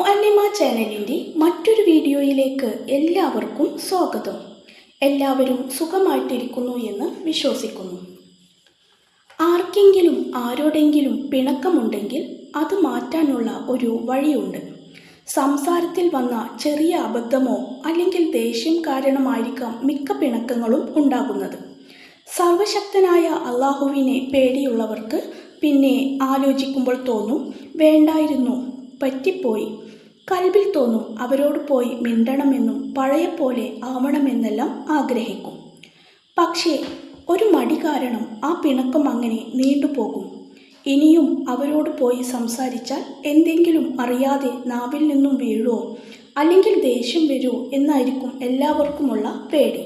മുഅല്ലിമ ചാനലിന്റെ മറ്റൊരു വീഡിയോയിലേക്ക് എല്ലാവർക്കും സ്വാഗതം. എല്ലാവരും സുഖമായിട്ടിരിക്കുന്നു എന്ന് വിശ്വസിക്കുന്നു. ആർക്കെങ്കിലും ആരോടെങ്കിലും പിണക്കമുണ്ടെങ്കിൽ അത് മാറ്റാനുള്ള ഒരു വഴിയുണ്ട്. സംസാരത്തിൽ വന്ന ചെറിയ അബദ്ധമോ അല്ലെങ്കിൽ ദേഷ്യം കാരണമായിരിക്കാം മിക്ക പിണക്കങ്ങളും ഉണ്ടാകുന്നത്. സർവശക്തനായ അള്ളാഹുവിനെ പേടിയുള്ളവർക്ക് പിന്നെ ആലോചിക്കുമ്പോൾ തോന്നും വേണ്ടായിരുന്നു പറ്റിപ്പോയി. കൽബിൽ തോന്നും അവരോട് പോയി മിണ്ടണമെന്നും പഴയ പോലെ ആവണമെന്നെല്ലാം ആഗ്രഹിക്കും. പക്ഷേ ഒരു മടി കാരണം ആ പിണക്കം അങ്ങനെ നീണ്ടുപോകും. ഇനിയും അവരോട് പോയി സംസാരിച്ചാൽ എന്തെങ്കിലും അറിയാതെ നാവിൽ നിന്നും വീഴുമോ അല്ലെങ്കിൽ ദേഷ്യം വരുമോ എന്നായിരിക്കും എല്ലാവർക്കുമുള്ള പേടി.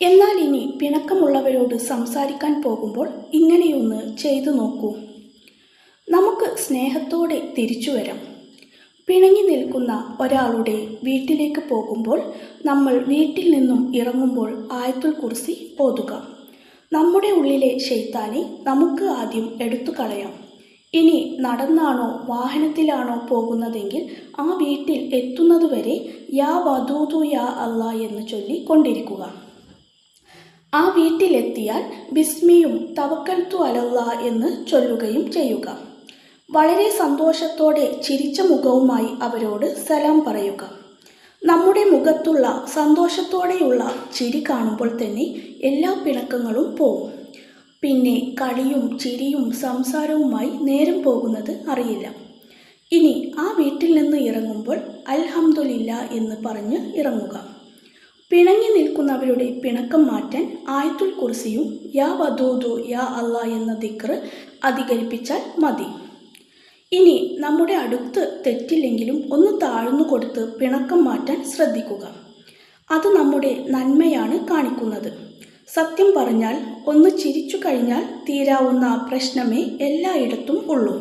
എന്നാൽ ഇനി പിണക്കമുള്ളവരോട് സംസാരിക്കാൻ പോകുമ്പോൾ ഇങ്ങനെയൊന്ന് ചെയ്തു നോക്കൂ. നമുക്ക് സ്നേഹത്തോടെ തിരിച്ചു വരാം. പിണങ്ങി നിൽക്കുന്ന ഒരാളുടെ വീട്ടിലേക്ക് പോകുമ്പോൾ നമ്മൾ വീട്ടിൽ നിന്നും ഇറങ്ങുമ്പോൾ ആയത്തുൽ കുറിസി ഓതുക. നമ്മുടെ ഉള്ളിലെ ശൈത്താനെ നമുക്ക് ആദ്യം എടുത്തു കളയാം. ഇനി നടന്നാണോ വാഹനത്തിലാണോ പോകുന്നതെങ്കിൽ ആ വീട്ടിൽ എത്തുന്നതുവരെ യാ വധൂതു യാ അല്ല എന്ന് ചൊല്ലി കൊണ്ടിരിക്കുക. ആ വീട്ടിലെത്തിയാൽ ബിസ്മിയും തവക്കൽത്തു അലല്ല എന്ന് ചൊല്ലുകയും ചെയ്യുക. വളരെ സന്തോഷത്തോടെ ചിരിച്ച മുഖവുമായി അവരോട് സലാം പറയുക. നമ്മുടെ മുഖത്തുള്ള സന്തോഷത്തോടെയുള്ള ചിരി കാണുമ്പോൾ തന്നെ എല്ലാ പിണക്കങ്ങളും പോകും പിന്നെ കളിയും ചിരിയും സംസാരവുമായി നേരം പോകുന്നത് അറിയില്ല. ഇനി ആ വീട്ടിൽ നിന്ന് ഇറങ്ങുമ്പോൾ അൽഹംദുലില്ല എന്ന് പറഞ്ഞ് ഇറങ്ങുക. പിണങ്ങി നിൽക്കുന്നവരുടെ പിണക്കം മാറ്റാൻ ആയത്തുൽ കുർസിയും യാ വധൂതു യാ അല്ല എന്ന ദിക്ർ അധികരിപ്പിച്ചാൽ മതി. ഇനി നമ്മുടെ അടുത്ത് തെറ്റില്ലെങ്കിലും ഒന്ന് താഴ്ന്നു കൊടുത്ത് പിണക്കം മാറ്റാൻ ശ്രദ്ധിക്കുക. അത് നമ്മുടെ നന്മയാണ് കാണിക്കുന്നത്. സത്യം പറഞ്ഞാൽ ഒന്ന് ചിരിച്ചു കഴിഞ്ഞാൽ തീരാവുന്ന പ്രശ്നമേ എല്ലായിടത്തും ഉള്ളൂ.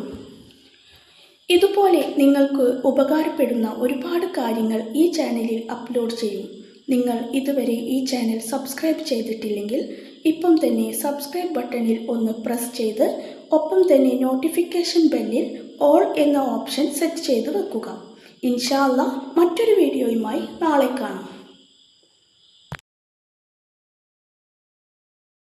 ഇതുപോലെ നിങ്ങൾക്ക് ഉപകാരപ്പെടുന്ന ഒരുപാട് കാര്യങ്ങൾ ഈ ചാനലിൽ അപ്ലോഡ് ചെയ്യും. നിങ്ങൾ ഇതുവരെ ഈ ചാനൽ സബ്സ്ക്രൈബ് ചെയ്തിട്ടില്ലെങ്കിൽ ഇപ്പം തന്നെ സബ്സ്ക്രൈബ് ബട്ടണിൽ ഒന്ന് പ്രസ് ചെയ്ത് ഒപ്പം തന്നെ നോട്ടിഫിക്കേഷൻ ബെല്ലിൽ ഓൾ എന്ന ഓപ്ഷൻ സെറ്റ് ചെയ്ത് വെക്കുക. ഇൻഷാല്ല മറ്റൊരു വീഡിയോയുമായി നാളെ കാണാം.